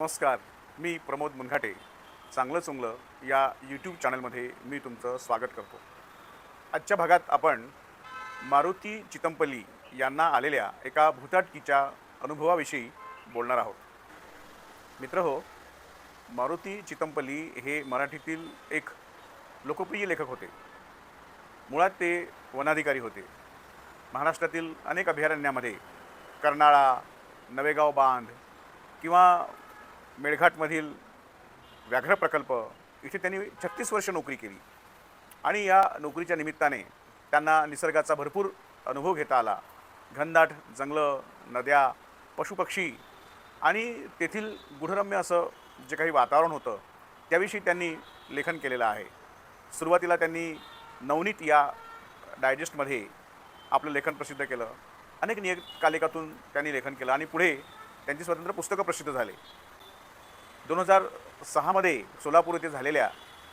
नमस्कार मी प्रमोद मुनघाटे. चांगलं चुंगलं या यूट्यूब चॅनलमध्ये मी तुमचं स्वागत करतो. आजच्या भागात आपण मारुती चितंपल्ली यांना आलेल्या एका भूताटकीच्या अनुभवाविषयी बोलणार आहोत. मित्र हो मारुती चितंपल्ली हे मराठीतील एक लोकप्रिय लेखक होते. मुळात ते वनाधिकारी होते. महाराष्ट्रातील अनेक अभयारण्यामध्ये कर्नाळा नवेगाव बांध किंवा मेळघाटमधील व्याघ्र प्रकल्प इथे त्यांनी छत्तीस वर्ष नोकरी केली. आणि या नोकरीच्या निमित्ताने त्यांना निसर्गाचा भरपूर अनुभव घेता आला. घनदाट जंगलं नद्या पशुपक्षी आणि तेथील गुढरम्य असं जे काही वातावरण होतं त्याविषयी त्यांनी लेखन केलेलं आहे. सुरुवातीला त्यांनी नवनीत या डायजेस्टमध्ये आपलं लेखन प्रसिद्ध केलं. अनेक नियतकालिकातून त्यांनी लेखन केलं आणि पुढे त्यांची स्वतंत्र पुस्तकं प्रसिद्ध झाले. दोन हजार सहामध्ये सोलापूर येथे झालेल्या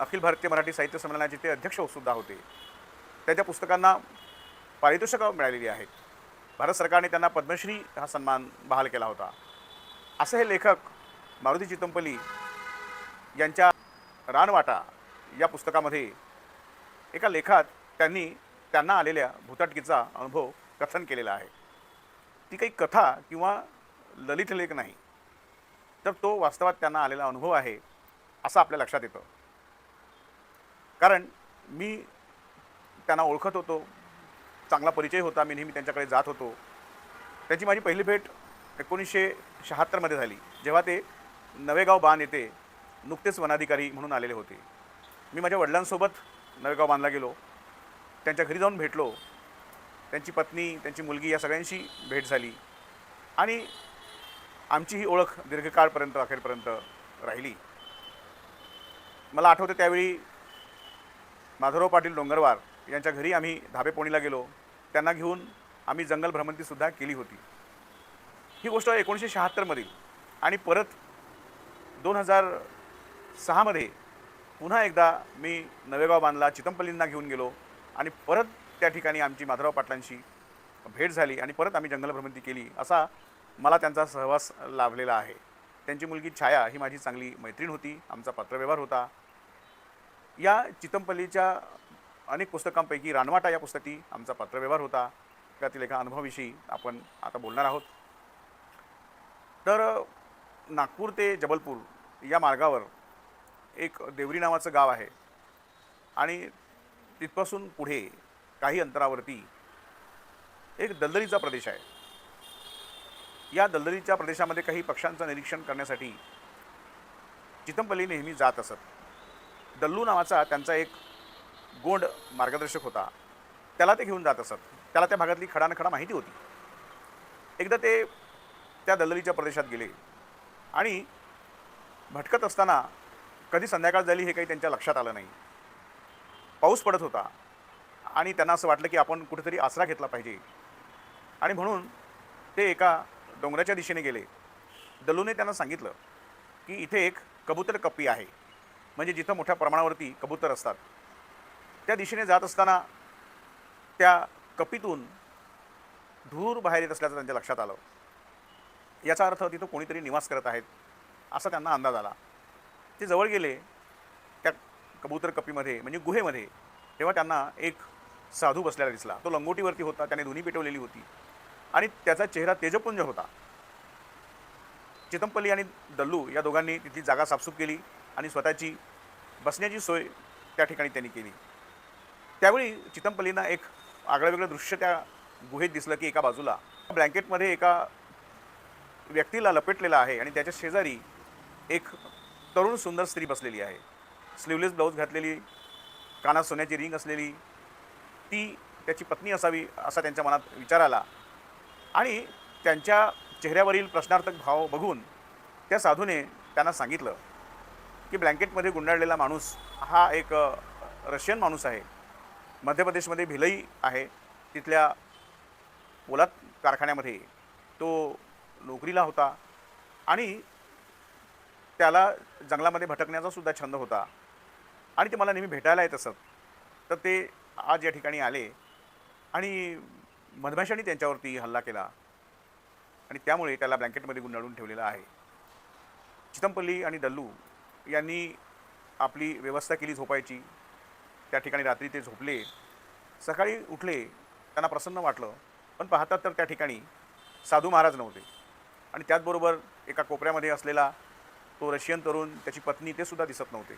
अखिल भारतीय मराठी साहित्य संमेलनाचे ते अध्यक्ष सुद्धा होते. त्यांच्या पुस्तकांना पारितोषिकं मिळालेली आहेत भारत सरकारने त्यांना पद्मश्री हा सन्मान बहाल केला होता. असं हे लेखक मारुती चितंपली यांच्या रानवाटा या पुस्तकामध्ये एका लेखात त्यांनी त्यांना आलेल्या भूताटकीचा अनुभव कथन केलेला आहे. ती काही कथा किंवा ललित लेख नाही. तर तो वास्तवात त्यांना आलेला अनुभव आहे असं आपल्या लक्षात येतं. कारण मी त्यांना ओळखत होतो चांगला परिचय होता मी नेहमी त्यांच्याकडे जात होतो. त्यांची माझी पहिली भेट एकोणीसशे शहात्तरमध्ये झाली जेव्हा ते नवेगाव बांध येथे नुकतेच वनाधिकारी म्हणून आलेले होते. मी माझ्या वडिलांसोबत नवेगाव बांधला गेलो त्यांच्या घरी जाऊन भेटलो त्यांची पत्नी त्यांची मुलगी या सगळ्यांशी भेट झाली आणि आमची ही ओळख दीर्घकाळपर्यंत अखेरपर्यंत राहिली. मला आठवतं त्यावेळी माधवराव पाटील डोंगरवार यांच्या घरी आम्ही धाबेपोणीला गेलो. त्यांना घेऊन आम्ही जंगल भ्रमंतीसुद्धा केली होती. ही गोष्ट एकोणीसशे शहात्तरमधील आणि परत दोन हजार सहामध्ये पुन्हा एकदा मी नवेगाव बांधला चितंपल्लींना घेऊन गेलो आणि परत त्या ठिकाणी आमची माधवराव पाटलांशी भेट झाली आणि परत आम्ही जंगल भ्रमंती केली असा मला त्यांचा सहवास लाभलेला आहे. त्यांची मुलगी छाया ही माझी चांगली मैत्रीण होती. आमचा पत्रव्यवहार होता. या चितंपल्लीच्या अनेक पुस्तकांपैकी रानवाटा या पुस्तकी आमचा पत्रव्यवहार होता. त्यातील एका अनुभवाविषयी आपण आता बोलणार आहोत. तर नागपूर ते जबलपूर या मार्गावर एक देवरी नावाचं गाव आहे. आणि तिथपासून पुढे काही अंतरावरती एक दलदलीचा प्रदेश आहे. या दलदलीच्या प्रदेशामध्ये काही पक्ष्यांचं निरीक्षण करण्यासाठी चितंपल्ली नेहमी जात असत. दल्लू नावाचा त्यांचा एक गोंड मार्गदर्शक होता. त्याला ते घेऊन जात असत. त्याला त्या भागातली खडानखडा माहिती होती. एकदा ते त्या दलदलीच्या प्रदेशात गेले आणि भटकत असताना कधी संध्याकाळ झाली हे काही त्यांच्या लक्षात आलं नाही. पाऊस पडत होता आणि त्यांना असं वाटलं की आपण कुठेतरी आसरा घेतला पाहिजे. आणि म्हणून ते एका डोंगराच्या दिशेने गेले. दलूने त्यांना सांगितलं की इथे एक कबूतर कप्पी आहे. म्हणजे जिथं मोठ्या प्रमाणावरती कबूतर असतात. त्या दिशेने जात असताना त्या कपीतून धूर बाहेर येत असल्याचं त्यांच्या लक्षात आलं. याचा अर्थ तिथं कोणीतरी निवास करत आहेत असा त्यांना अंदाज आला. ते जवळ गेले त्या कबूतर कपीमध्ये म्हणजे गुहेमध्ये तेव्हा त्यांना एक साधू बसलेला दिसला. तो लंगोटीवरती होता त्याने धुनी पेटवलेली होती. आणि त्याचा चेहरा तेजपुंज होता. चितंपल्ली आणि दल्लू या दोघांनी तिथली जागा साफसूफ केली आणि स्वतःची बसण्याची सोय त्या ठिकाणी त्यांनी केली. त्यावेळी चितंपल्लींना एक आगळंवेगळं दृश्य त्या गुहेत दिसलं की एका बाजूला. ब्लँकेटमध्ये एका व्यक्तीला लपेटलेला आहे आणि त्याच्या शेजारी एक तरुण सुंदर स्त्री बसलेली आहे. स्लीवलेस ब्लाऊज घातलेली कानात सोन्याची रिंग असलेली ती त्याची पत्नी असावी असा त्यांच्या मनात विचार आला. आणि त्यांच्या चेहऱ्यावरील प्रश्नार्थक भाव बघून त्या साधूने त्यांना सांगितलं की ब्लँकेटमध्ये गुंडाळलेला माणूस हा एक रशियन माणूस आहे. मध्य प्रदेशमध्ये भिलई आहे. तिथल्या पोलाद कारखान्यामध्ये तो नोकरीला होता आणि त्याला जंगलामध्ये भटकण्याचा सुद्धा छंद होता. आणि ते मला नेहमी भेटायला येत असत. तर ते आज या ठिकाणी आले आणि मधमाशांनी त्यांच्यावरती हल्ला केला. आणि त्यामुळे त्याला ब्लँकेटमध्ये गुंडाळून ठेवलेला आहे. चितमपल्ली आणि डल्लू यांनी आपली व्यवस्था केली झोपायची. त्या ठिकाणी रात्री ते झोपले. सकाळी उठले. त्यांना प्रसन्न वाटलं. पण पाहतात तर त्या ठिकाणी साधू महाराज नव्हते. आणि त्याचबरोबर एका कोपऱ्यामध्ये असलेला तो रशियन तरुण त्याची पत्नी ते सुद्धा दिसत नव्हते.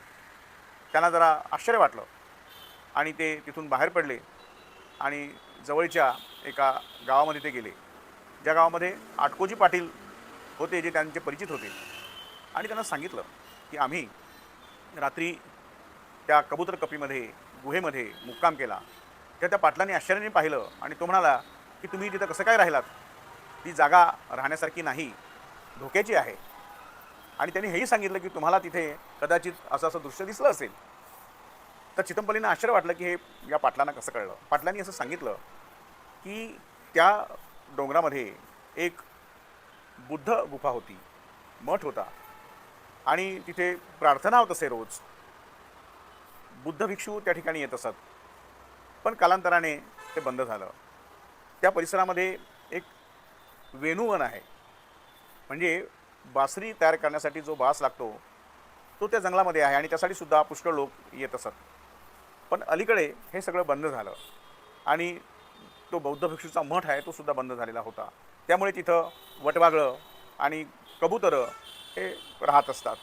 त्यांना जरा आश्चर्य वाटलं. आणि ते तिथून बाहेर पडले. आणि जवळच्या एका गावामध्ये ते गेले. ज्या गावामध्ये आटकोजी पाटील होते जे त्यांचे परिचित होते. आणि त्यांना सांगितलं की आम्ही रात्री त्या कबूतर कपीमध्ये गुहेमध्ये मुक्काम केला. त्या त्या पाटलांनी आश्चर्याने पाहिलं आणि तो म्हणाला की तुम्ही तिथं कसं काय राहिलात? ती जागा राहण्यासारखी नाही धोक्याची आहे. आणि त्यांनी हेही सांगितलं की तुम्हाला तिथे कदाचित असं असं दृश्य दिसलं असेल. तर चितमपल्लींना आश्चर्य वाटलं की हे या पाटलांना कसं कळलं? पाटलांनी असं सांगितलं की त्या डोंगरामध्ये एक बुद्ध गुफा होती मठ होता. आणि तिथे प्रार्थना होत असे रोज. बुद्ध भिक्षू त्या ठिकाणी येत असत. पण कालांतराने ते बंद झालं. त्या परिसरामध्ये एक वेणुवन आहे. म्हणजे बासरी तयार करण्यासाठी जो बास लागतो तो त्या जंगलामध्ये आहे आणि त्यासाठी सुद्धा पुष्कळ लोक येत असत. पण अलीकडे हे सगळं बंद झालं. आणि तो बौद्ध भिक्षूचा मठ आहे तो सुद्धा बंद झालेला होता. त्यामुळे तिथं वटवागळं आणि कबुतरं हे राहत असतात.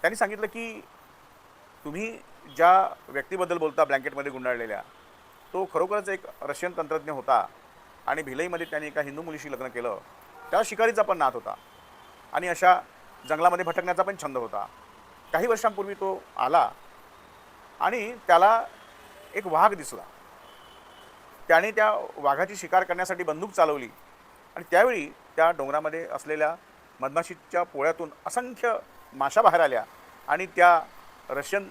त्यांनी सांगितलं की तुम्ही ज्या व्यक्तीबद्दल बोलता ब्लँकेटमध्ये गुंडाळलेल्या तो खरोखरच एक रशियन तंत्रज्ञ होता आणि भिलईमध्ये त्याने एका हिंदू मुलीशी लग्न केलं. त्या शिकारीचा पण नाद होता. आणि अशा जंगलामध्ये भटकण्याचा पण छंद होता. काही वर्षांपूर्वी तो आला आणि त्याला एक वाघ दिसला. त्याने त्या वाघाची शिकार करण्यासाठी बंदूक चालवली आणि त्यावेळी त्या डोंगरामध्ये असलेल्या मधमाशीच्या पोळ्यातून असंख्य माशा बाहेर आल्या आणि त्या रशियन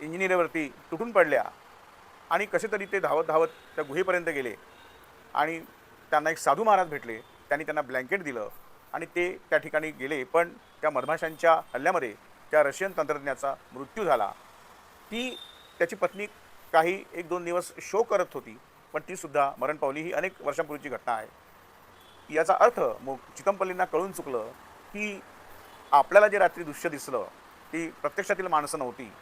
इंजिनियरवरती तुटून पडल्या आणि कसे तरी ते धावत धावत त्या गुहेपर्यंत गेले आणि त्यांना एक साधू महाराज भेटले. त्यांनी त्यांना ब्लँकेट दिलं आणि ते त्या ठिकाणी गेले. पण त्या मधमाशांच्या हल्ल्यामध्ये त्या रशियन तंत्रज्ञाचा मृत्यू झाला. ती त्याची पत्नी काही एक दोन दिवस शो करत होती पण तीसुद्धा मरण पावली. ही अनेक वर्षांपूर्वीची घटना आहे. याचा अर्थ मग चितमपल्लींना कळून चुकलं की आपल्याला जे रात्री दृश्य दिसलं ती प्रत्यक्षातील माणसं नव्हती.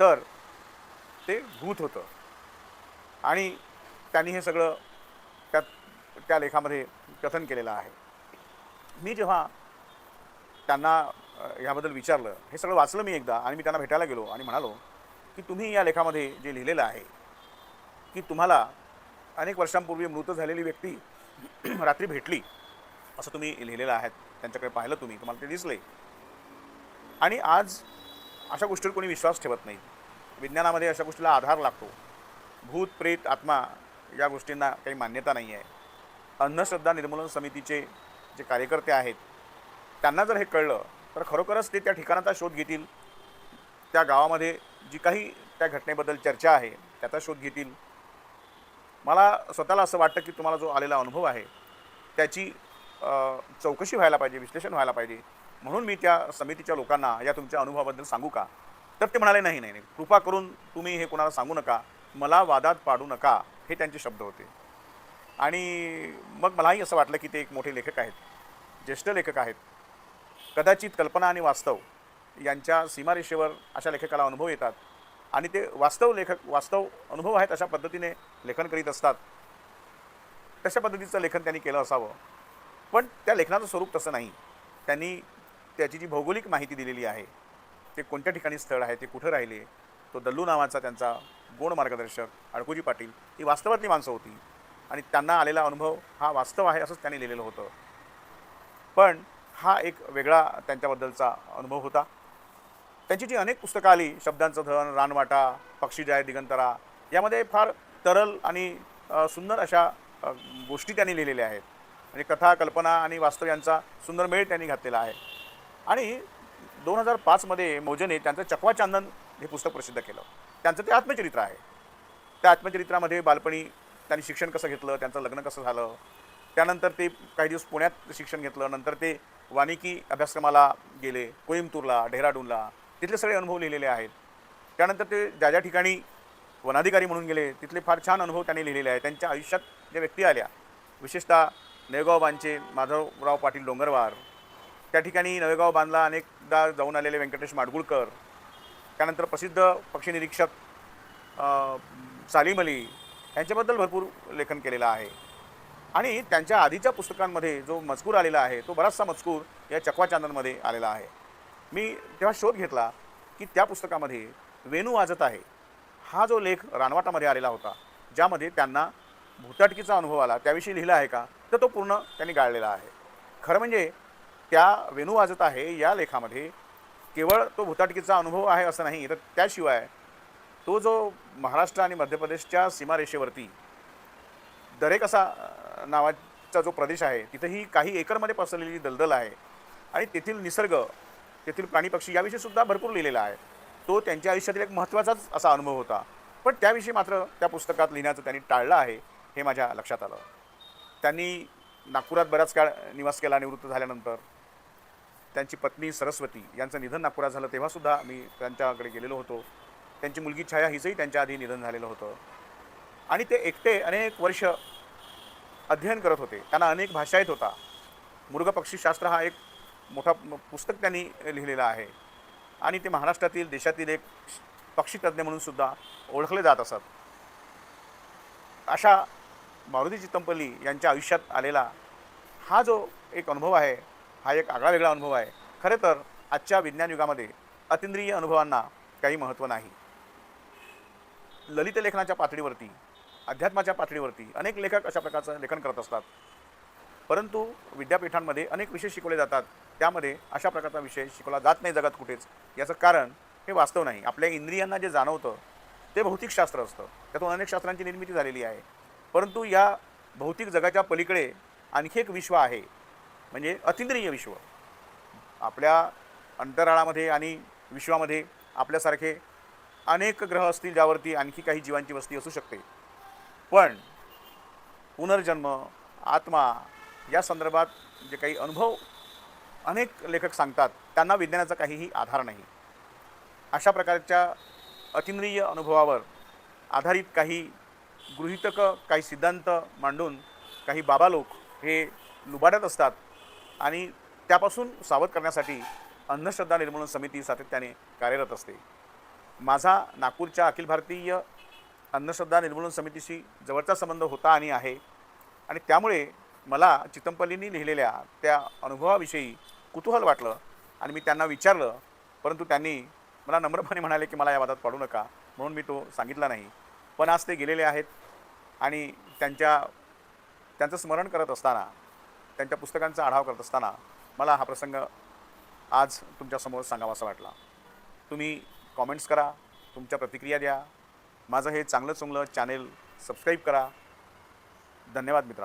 तर ते भूत होतं. आणि त्यांनी हे सगळं त्या त्या लेखामध्ये कथन केलेलं आहे. मी जेव्हा त्यांना ह्याबद्दल याबद्दल विचारलं. हे सगळं वाचलं मी एकदा आणि मी त्यांना भेटायला गेलो आणि म्हणालो की तुम्ही या लेखामध्ये जे लिहिलेलं आहे की तुम्हाला अनेक वर्षांपूर्वी मृत झालेली व्यक्ती रात्री भेटली. असं तुम्ही लिहिलेलं आहे त्यांच्याकडे पाहिलं तुम्ही तुम्हाला ते दिसले. आणि आज अशा गोष्टीवर कोणी विश्वास ठेवत नाही. विज्ञानामध्ये अशा गोष्टीला आधार लागतो. भूत प्रेत आत्मा या गोष्टींना काही मान्यता नाही आहे. अंधश्रद्धा निर्मूलन समितीचे जे कार्यकर्ते आहेत त्यांना जर हे कळलं तर खरोखरच ते त्या ठिकाणाचा शोध घेतील. त्या गावामध्ये जी काही त्या घटनेबद्दल चर्चा आहे त्याचा शोध घेतील. मला स्वतःला असं वाटतं की तुम्हाला जो आलेला अनुभव आहे त्याची चौकशी व्हायला पाहिजे विश्लेषण व्हायला पाहिजे. म्हणून मी त्या समितीच्या लोकांना या तुमच्या अनुभवाबद्दल सांगू का? तर ते म्हणाले नाही नाही नाही. कृपा करून तुम्ही हे कोणाला सांगू नका. मला वादात पाडू नका. हे त्यांचे शब्द होते. आणि मग मलाही असं वाटलं की ते एक मोठे लेखक आहेत ज्येष्ठ लेखक आहेत. कदाचित कल्पना आणि वास्तव यांच्या सीमारेषेवर अशा लेखकाला अनुभव येतात. आणि ते वास्तव लेखक वास्तव अनुभव आहेत अशा पद्धतीने लेखन करीत असतात. तशा पद्धतीचं लेखन त्यांनी केलं असावं. पण त्या लेखनाचं स्वरूप तसं नाही. त्यांनी त्याची जी भौगोलिक माहिती दिलेली आहे ते कोणत्या ठिकाणी स्थळ आहे ते कुठं राहिले तो दल्लू नावाचा त्यांचा गोड मार्गदर्शक अडकुजी पाटील ही वास्तवातली माणसं होती. आणि त्यांना आलेला अनुभव हा वास्तव आहे असंच त्यांनी लिहिलेलं होतं. पण हा एक वेगळा त्यांच्याबद्दलचा अनुभव होता. त्यांची जी अनेक पुस्तकं आली शब्दांचं धन रानवाटा पक्षी जाय दिगंतरा यामध्ये फार तरल आणि सुंदर अशा गोष्टी त्यांनी लिहिलेल्या आहेत. म्हणजे कथा कल्पना आणि वास्तव यांचा सुंदर मेळ त्यांनी घातलेला आहे. आणि दोन हजार पाचमध्ये मोजेने त्यांचं चकवाचांदन हे पुस्तक प्रसिद्ध केलं. त्यांचं ते आत्मचरित्र आहे. त्या आत्मचरित्रामध्ये बालपणी त्यांनी शिक्षण कसं घेतलं त्यांचं लग्न कसं झालं त्यानंतर ते काही दिवस पुण्यात शिक्षण घेतलं नंतर ते वानिकी अभ्यासक्रमाला गेले कोईमतूरला डेहराडूनला तिथले सगळे अनुभव लिहिलेले आहेत. त्यानंतर ते ज्या ज्या ठिकाणी वनाधिकारी म्हणून गेले तिथले फार छान अनुभव त्यांनी लिहिलेले आहेत. त्यांच्या आयुष्यात ज्या व्यक्ती आल्या विशेषतः नवेगाव बांधचे माधवराव पाटील डोंगरवार त्या ठिकाणी नवेगाव बांधला अनेकदा जाऊन आलेले व्यंकटेश माडगुळकर त्यानंतर प्रसिद्ध पक्षी निरीक्षक सालीम अली यांच्याबद्दल भरपूर लेखन केलेलं आहे. आणि त्यांच्या आधीच्या पुस्तकांमध्ये जो मजकूर आलेला आहे तो बराचसा मजकूर या चकवा आलेला आहे. मी तेव्हा शोध घेतला की त्या पुस्तकामध्ये वेणू वाजत आहे हा जो लेख रानवाटामध्ये आलेला होता ज्यामध्ये त्यांना भूताटकीचा अनुभव आला त्याविषयी लिहिला आहे का तर तो पूर्ण त्यांनी गाळलेला आहे. खरं म्हणजे त्या वेणू वाजत आहे या लेखामध्ये केवळ तो भूताटकीचा अनुभव आहे असं नाही तर त्याशिवाय तो जो महाराष्ट्र आणि मध्य प्रदेशच्या सीमारेषेवरती दरेक असा नावाचा जो प्रदेश आहे तिथंही काही एकरमध्ये पसरलेली दलदल आहे. आणि तेथील निसर्ग तेथील प्राणी पक्षी भरपूर लिहिलेला आहे. तो त्यांच्या आयुष्यातील एक महत्त्वाचाच असा अनुभव होता. पण त्याविषयी मात्र त्या पुस्तकात लिहिण्याचं त्यांनी टाळलं आहे हे माझ्या लक्षात आलं. त्यांनी नागपुरात बराच काळ निवास केला निवृत्त झाल्यानंतर. त्यांची पत्नी सरस्वती यांचं निधन नागपुरात झालं तेव्हासुद्धा मी त्यांच्याकडे गेलेलो होतो. त्यांची मुलगी छाया हिचंही त्यांच्या आधी निधन झालेलं होतं. आणि ते एकटे अनेक वर्ष अध्ययन करत होते. त्यांना अनेक भाषा येत होता. मृगपक्षीशास्त्र हा एक मोठा पुस्तक त्यांनी लिहिलेला आहे. आणि ते महाराष्ट्रातील देशातील एक पक्षीतज्ञ म्हणून सुद्धा ओळखले जात असत. अशा मारुती चित्तंपल्ली यांच्या आयुष्यात आलेला हा जो एक अनुभव आहे हा एक आगळा वेगळा अनुभव आहे. खरे तर आजच्या विज्ञान युगामध्ये अतिंद्रिय अनुभवांना काही महत्त्व नाही. ललित लेखनाच्या पातळीवरती अध्यात्माच्या पातळीवरती अनेक लेखक अशा प्रकारचं लेखन करत असतात. परंतु विद्यापीठांमध्ये अनेक विषय शिकवले जातात. त्यामध्ये अशा प्रकारचा विषय शिकवला जात नाही जगात कुठेच. याचं कारण हे वास्तव नाही. आपल्या इंद्रियांना जे जाणवतं ते भौतिकशास्त्र असतं. त्यातून अनेक शास्त्रांची निर्मिती झालेली आहे. परंतु या भौतिक जगाच्या पलीकडे आणखी एक विश्व आहे. म्हणजे अतिंद्रिय विश्व. आपल्या अंतराळामध्ये आणि विश्वामध्ये आपल्यासारखे अनेक ग्रह असतील ज्यावरती आणखी काही जीवांची वस्ती असू शकते. पण पुनर्जन्म आत्मा या संदर्भात जे काही अनुभव अनेक लेखक सांगतात त्यांना विज्ञानाचा काहीही आधार नाही. अशा प्रकारच्या अतिंद्रिय अनुभवावर आधारित काही गृहितकं काही सिद्धांत मांडून काही बाबा लोक हे लुबाडत असतात आणि त्यापासून सावध करण्यासाठी अंधश्रद्धा निर्मूलन समिती सातत्याने कार्यरत असते. माझा नागपूरच्या अखिल भारतीय अंधश्रद्धा निर्मूलन समितीशी जवळचा संबंध होता आणि आहे. आणि त्यामुळे मला चितमपल्लींनी लिहिलेल्या त्या अनुभवाविषयी कुतूहल वाटलं आणि मी त्यांना विचारलं परंतु त्यांनी मला नम्रपणे म्हणाले की मला या वादात पाडू नका म्हणून मी तो सांगितला नाही. पण आज ते गेलेले आहेत आणि त्यांच्या त्यांचं स्मरण करत असताना त्यांच्या पुस्तकांचा आढावा करत असताना मला हा प्रसंग आज तुमच्यासमोर सांगावासा वाटला. तुम्ही कॉमेंट्स करा तुमच्या प्रतिक्रिया द्या माझं हे चांगलं चुंगलं चॅनेल सबस्क्राईब करा. धन्यवाद मित्रांनो.